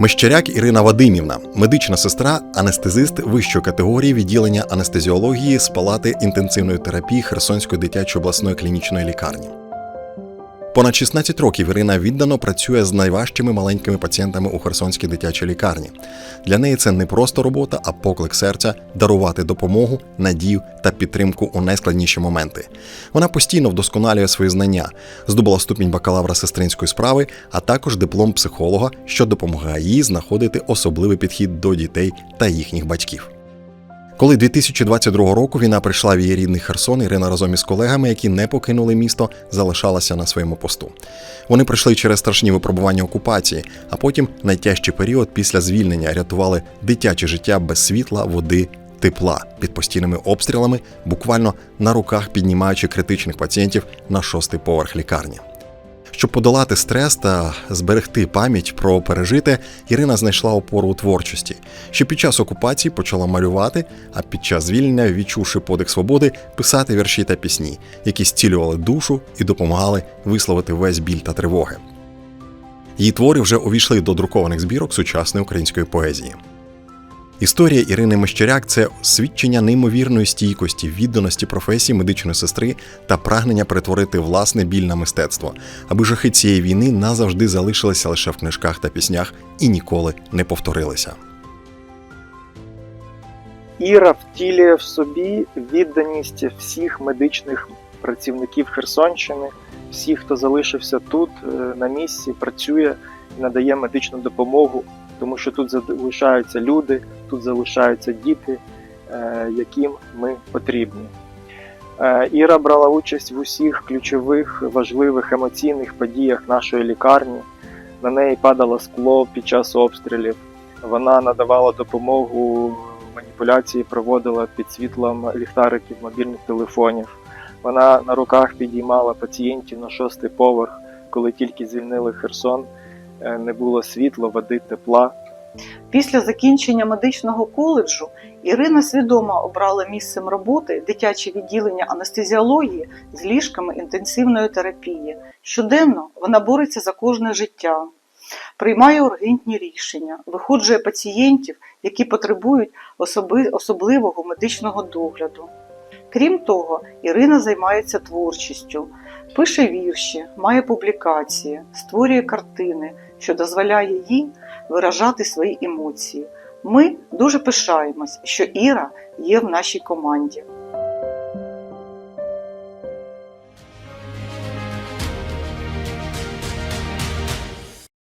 Мещеряк Ірина Вадимівна, медична сестра, анестезист вищої категорії відділення анестезіології з палати інтенсивної терапії Херсонської дитячої обласної клінічної лікарні. Понад 16 років Ірина віддано працює з найважчими маленькими пацієнтами у Херсонській дитячій лікарні. Для неї це не просто робота, а поклик серця дарувати допомогу, надію та підтримку у найскладніші моменти. Вона постійно вдосконалює свої знання, здобула ступінь бакалавра сестринської справи, а також диплом психолога, що допомагає їй знаходити особливий підхід до дітей та їхніх батьків. Коли 2022 року війна прийшла в її рідний Херсон, Ірина разом із колегами, які не покинули місто, залишалася на своєму посту. Вони пройшли через страшні випробування окупації, а потім найтяжчий період після звільнення рятували дитяче життя без світла, води, тепла під постійними обстрілами, буквально на руках піднімаючи критичних пацієнтів на шостий поверх лікарні. Щоб подолати стрес та зберегти пам'ять про пережите, Ірина знайшла опору у творчості. Ще під час окупації почала малювати, а під час звільнення, відчувши подих свободи, писати вірші та пісні, які зцілювали душу і допомагали висловити весь біль та тривоги. Її твори вже увійшли до друкованих збірок сучасної української поезії. Історія Ірини Мещеряк це свідчення неймовірної стійкості, відданості професії медичної сестри та прагнення перетворити власне біль на мистецтво, аби жахи цієї війни назавжди залишилися лише в книжках та піснях і ніколи не повторилися. Іра втілює в собі відданість всіх медичних працівників Херсонщини, всіх, хто залишився тут е, на місці, працює і надає медичну допомогу, тому що тут залишаються люди, тут залишаються діти, е, яким ми потрібні. Е, Іра брала участь в усіх ключових важливих емоційних подіях нашої лікарні. На неї падало скло під час обстрілів. Вона надавала допомогу маніпуляції, проводила під світлом ліхтариків мобільних телефонів. Вона на руках підіймала пацієнтів на шостий поверх, коли тільки звільнили Херсон, не було світла, води, тепла. Після закінчення медичного коледжу Ірина свідомо обрала місцем роботи дитяче відділення анестезіології з ліжками інтенсивної терапії. Щоденно вона бореться за кожне життя, приймає ургентні рішення, виходжує пацієнтів, які потребують особи- особливого медичного догляду. Крім того, Ірина займається творчістю, пише вірші, має публікації, створює картини, що дозволяє їй виражати свої емоції. Ми дуже пишаємось, що Іра є в нашій команді.